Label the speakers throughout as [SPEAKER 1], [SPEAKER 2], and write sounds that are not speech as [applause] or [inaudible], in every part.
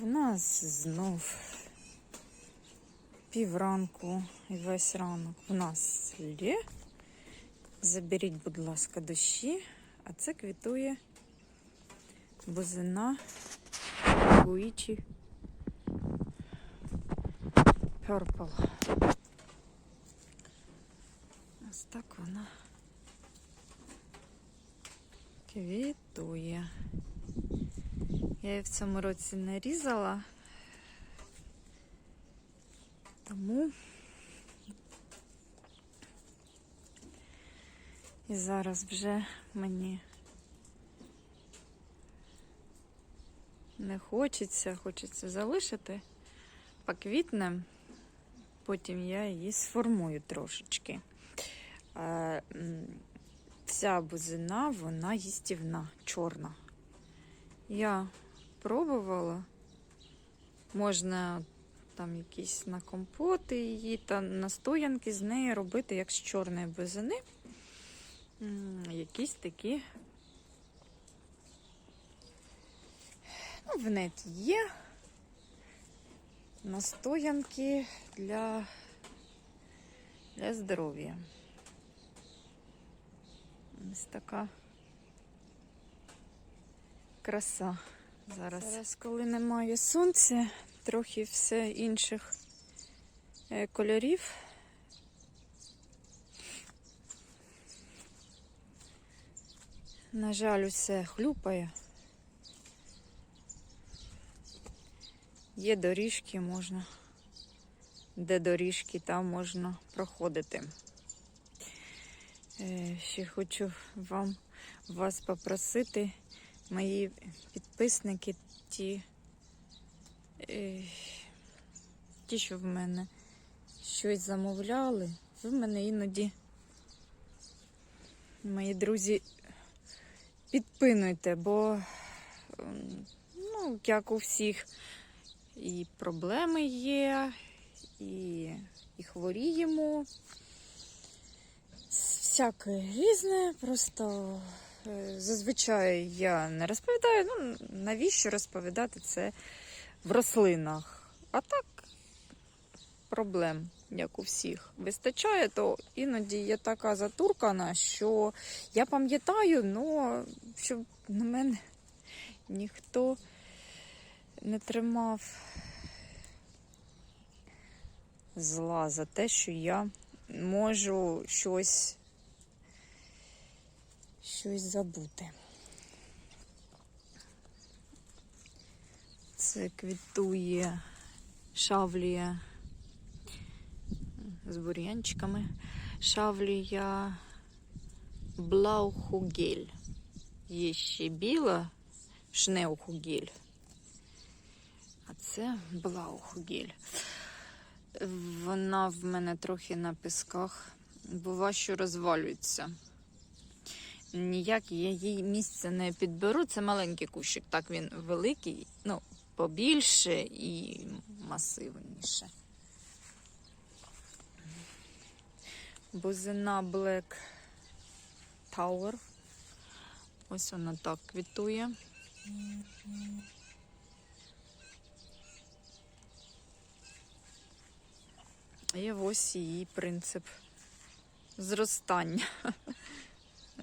[SPEAKER 1] В нас знов півранку і весь ранок. В нас лє. Заберіть, будь ласка, дощі, а це квітує бузина Гуїчі Purple. Ось так вона квітує. Я її в цьому році не різала, тому і зараз вже мені не хочеться, хочеться залишити поквітне, потім я її сформую трошечки. Е, Ця бузина, вона їстівна, чорна. Я пробувала. Можна там якісь на компоти її та настоянки з неї робити, як з чорної бузини. Якісь такі. Ну, в неті є настоянки для, для здоров'я. Ось така краса зараз. Зараз, коли немає сонця, трохи все інших е, кольорів. На жаль, усе хлюпає. Є доріжки, можна, де доріжки, там можна проходити. Е, Ще хочу вам вас попросити, мої підписники, ті, е, ті, що в мене щось замовляли, ви мене іноді, мої друзі, підпинуйте, бо, ну, як у всіх, і проблеми є, і, і хворіємо. Всяке різне, просто зазвичай я не розповідаю. Ну, навіщо розповідати це в рослинах? А так, проблем, як у всіх, вистачає, то іноді є така затуркана, що я пам'ятаю, але щоб на мене ніхто не тримав зла за те, що я можу щось, щось забути. Це квітує шавлія з бур'янчиками. Шавлія Блаухугель. Є ще біла шнеухугель. А це Блаухугель. Вона в мене трохи на пісках, бува, що розвалюється. Ніяк їй місце не підберу. Це маленький кущик, так він великий, ну, побільше і масивніше. Бузина Black Tower. Ось вона так квітує. І ось її принцип зростання.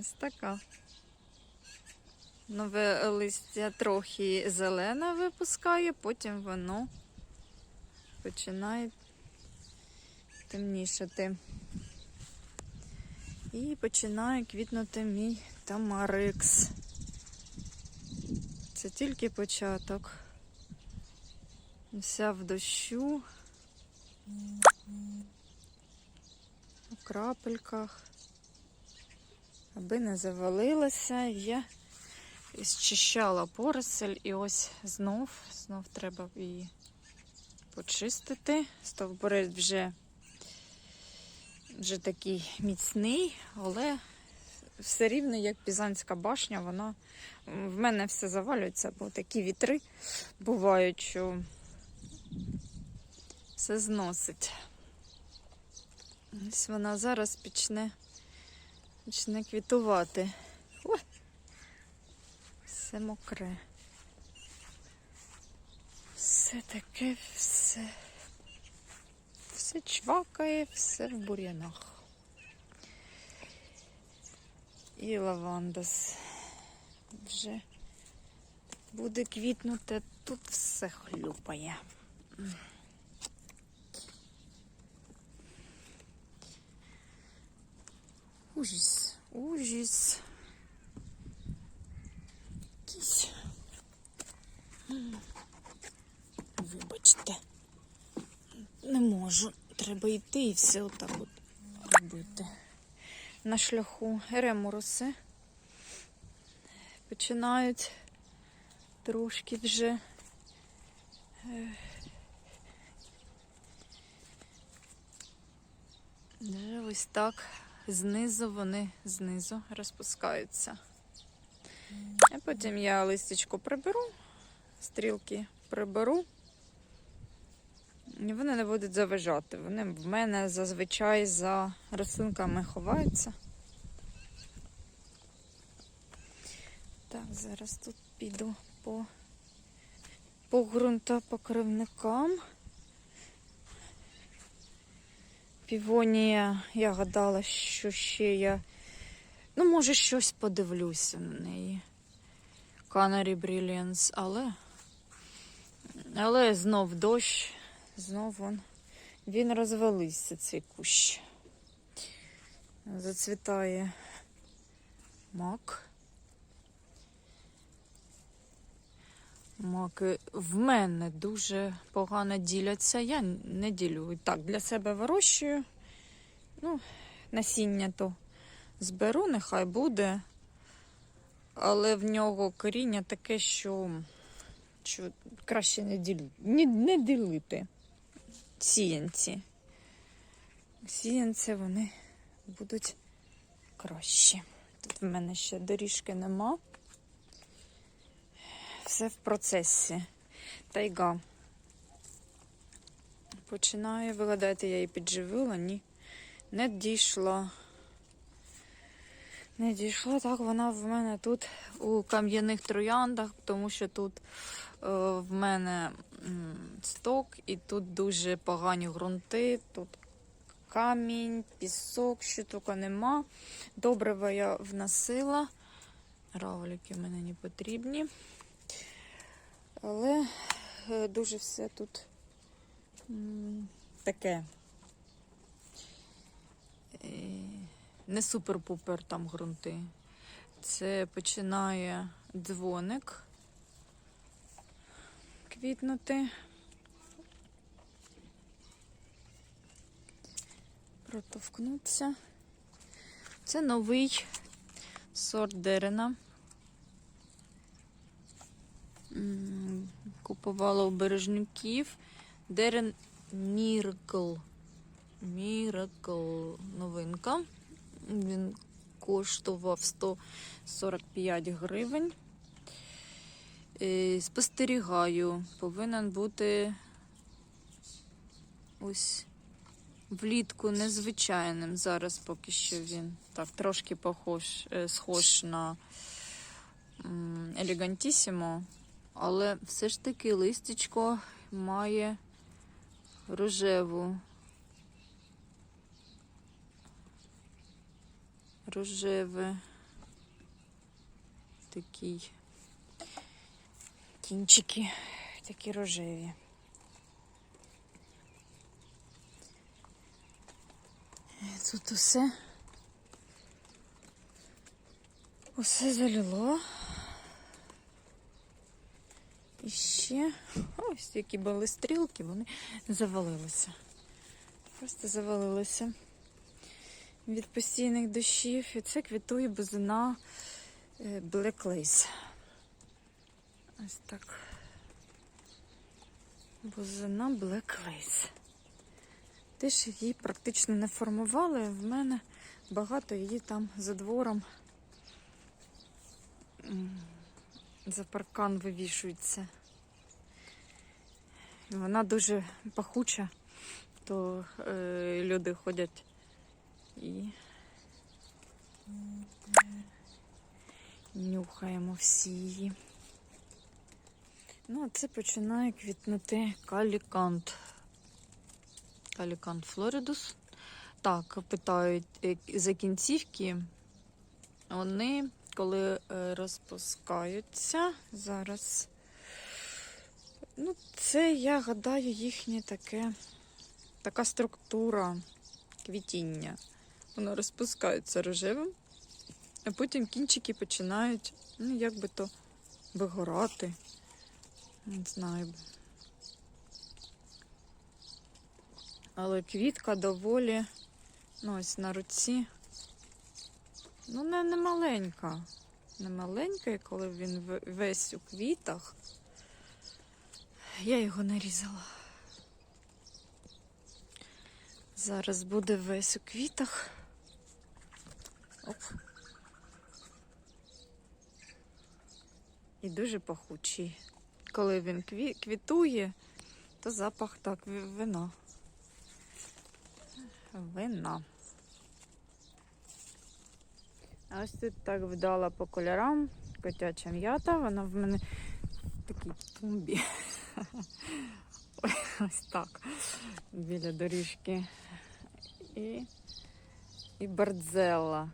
[SPEAKER 1] Ось така. Нове листя трохи зелене випускає, потім воно починає темнішати. І починає квітнути мій тамарикс. Це тільки початок. Вся в дощу. У крапельках. Аби не завалилася, я зчищала поросель і ось знов, знов треба її почистити. Стовбурець вже, вже такий міцний, але все рівно, як Пізанська башня, вона в мене все завалюється, бо такі вітри бувають, що все зносить. Ось вона зараз почне, почне квітувати. Все мокре. Все таке, все. Все чвакає, все в бур'янах. І лавандас вже буде квітнути, тут все хлюпає. Ужас, ужас. М. Вибачте. Не можу. Треба йти і все отак от робити. На шляху ремуруси починають трошки вже. е, Вже ось так знизу вони знизу розпускаються. А потім я листячко приберу, стрілки приберу. І вони не будуть заважати. Вони в мене зазвичай за рослинками ховаються. Так, зараз тут піду по, по ґрунтопокривникам. Півонія, я гадала, що ще я. Ну, може, щось подивлюся на неї. Canary Brilliance, але. Але знов дощ, знов он. Він розвалився, цей кущ. Зацвітає мак. Маки в мене дуже погано діляться. Я не ділю. І Так, для себе вирощую. Ну, насіння то зберу, нехай буде. Але в нього коріння таке, що, що краще не, ділю, не, не ділити. Сіянці. Сіянці вони будуть кращі. Тут в мене ще доріжки нема. Все в процесі. Тайга. Починаю вигадати, я її підживила, ні. Не дійшла. Не дійшла, так вона в мене тут у кам'яних трояндах, тому що тут е, в мене сток і тут дуже погані ґрунти, тут камінь, пісок, що тільки нема. Добрива я вносила. Равлики мені не потрібні. Е, дуже все тут таке. Е, Не супер-пупер там ґрунти. Це починає дзвоник квітнути. Протовкнуться. Це новий сорт дерена. Купувала у бережників. Дерен Міркл. Міракл новинка. Він коштував 145 гривень. Е, Спостерігаю, повинен бути ось влітку незвичайним. Зараз поки що він так трошки похож, е, схож на елегантісімо, але все ж таки листечко має рожеву. Рожеве такий кінчики такі рожеві. Тут усе усе залило. І ще ось які були стрілки, вони завалилися. Просто завалилися від постійних дощів. І це квітує бузина е, Black Lace. Ось так. Бузина Black Lace. Теж її практично не формували. В мене багато її там за двором. За паркан вивішується. Вона дуже пахуча, то е, люди ходять і нюхаємо всі її. Ну, а це починає квітнути калікант. Калікант Флоридус. Так, питають е, за кінцівки. Вони, коли е, розпускаються, зараз. Ну, це, я гадаю, таке, така структура квітіння. Воно розпускається рожевим, а потім кінчики починають, ну, як би то, вигорати. Не знаю. Але квітка доволі, ну, ось на руці. Ну, не, не маленька. Не маленька, і коли він весь у квітах. Я його нарізала. Зараз буде весь у квітах. Оп. І дуже пахучий. Коли він кві- квітує, то запах так вина. Вина. А ось тут так вдала по кольорам. Котяча м'ята, вона в мене в такій тумбі. [laughs] Ось так. Біля доріжки. І, і бардзела.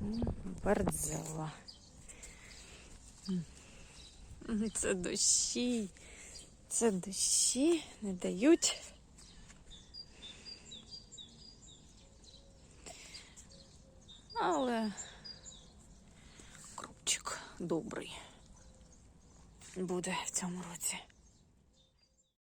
[SPEAKER 1] М, Бардзела. Це дощі. Це дощі не дають. Але крупчик добрий буде в цьому році.